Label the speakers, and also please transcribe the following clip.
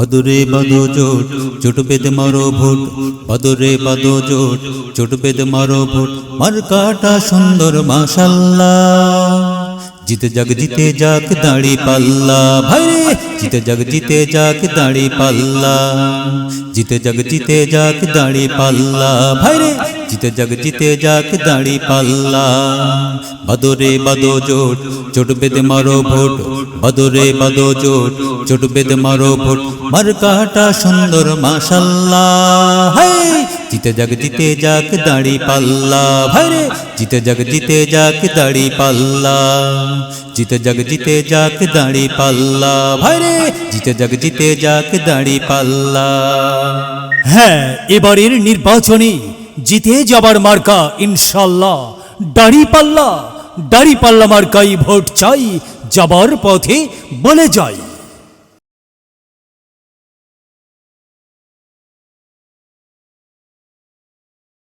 Speaker 1: বাদরে বাদো জোট চোট বেদে মারো ভোট। বাদরে বাদো জোট চোট বেদে মারো ভোট। মার কাটা সুন্দর মাশাল্লাহ। জিতে জাগ জিতে যাক, দাড়ি পাল্লা। ভাই জিতে জাগ জিতে যাক, দাড়ি পাল্লা। জিতে জাগ জিতে যাক, দাড়ি পাল্লা। ভাই জিতে জাগ জিতে যাক দাড়ি পাল্লা। বাদরে বাদো জোট চোট বেদে মারো ভোট। বাদরে বাদো জোট চোট বেদে মারো ভোট। মার কাটা সুন্দর, মাশাল্লাহ। জিতে জাগ জিতে যাক দাড়ি পাল্লা। ভাই রে! জিতে জাগ জিতে যাক দাড়ি পাল্লা। জিতে জাগ জিতে যাক দাড়ি পাল্লা। ভাই রে! জিতে জাগ জিতে যাক দাড়ি পাল্লা।
Speaker 2: হ্যাঁ এবারের নির্বাচনে জিতে যাবার মার্কা ইনশাল্লাহ দাড়ি পাল্লা দাড়ি পাল্লা মার্কাই ভোট চাই, যাবার পথে বলে যাই।